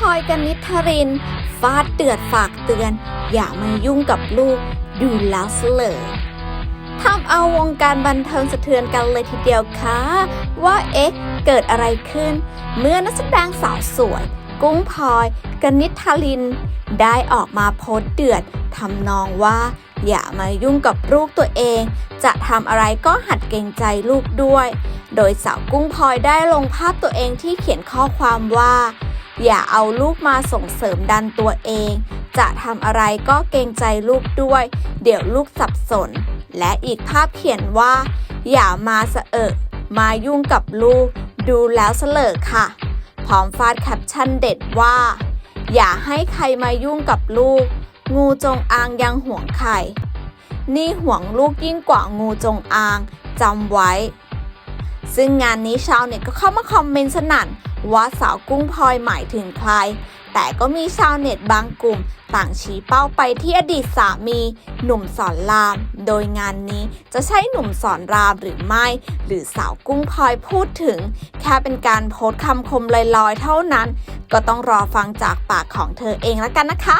พลอยกันนิทริน ฟาดเดือดฝากเตือน อย่ามายุ่งกับลูกดูแล้วเสลอทำเอาวงการบันเทิงสะเทือนกันเลยทีเดียวค่ะ ว่าเอ๊ะ เกิดอะไรขึ้น เมื่อนักแสดงสาวสวย กุ้งพลอยกนิษฐาลิน ได้ออกมาโพสเดือดทำนองว่า อย่ามายุ่งกับลูกตัวเอง จะทำอะไรก็หัดเกรงใจลูกด้วย โดยสาวกุ้งพลอยได้ลงภาพตัวเองที่เขียนข้อความว่า อย่าเอาลูกมาส่งเสริมดันตัวเอง จะทำอะไรก็เกรงใจลูกด้วย เดี๋ยวลูกสับสน และอีกภาพเขียนว่า อย่ามาสะเอะมายุ่งกับลูก ดูแล้วเสลอค่ะ พร้อมฟาดแคปชั่นเด็ดว่า อย่าให้ใครมายุ่งกับลูก งูจงอางยังห่วงไข่ นี่ห่วงลูกยิ่งกว่างูจงอางจำไว้ ซึ่งงานนี้ชาวเน็ตก็เข้ามาคอมเมนต์สนั่น ว่าสาวกุ้งพลอยหมายถึงใคร แต่ก็มีชาวเน็ตบางกลุ่ม ต่างชี้เป้าไปที่อดีตสามี หนุ่มสอนราม โดยงานนี้จะใช่หนุ่มสอนรามหรือไม่ หรือสาวกุ้งพลอยพูดถึง แค่เป็นการโพสต์คำคมลอยๆเท่านั้น ก็ต้องรอฟังจากปากของเธอเองแล้วกันนะคะ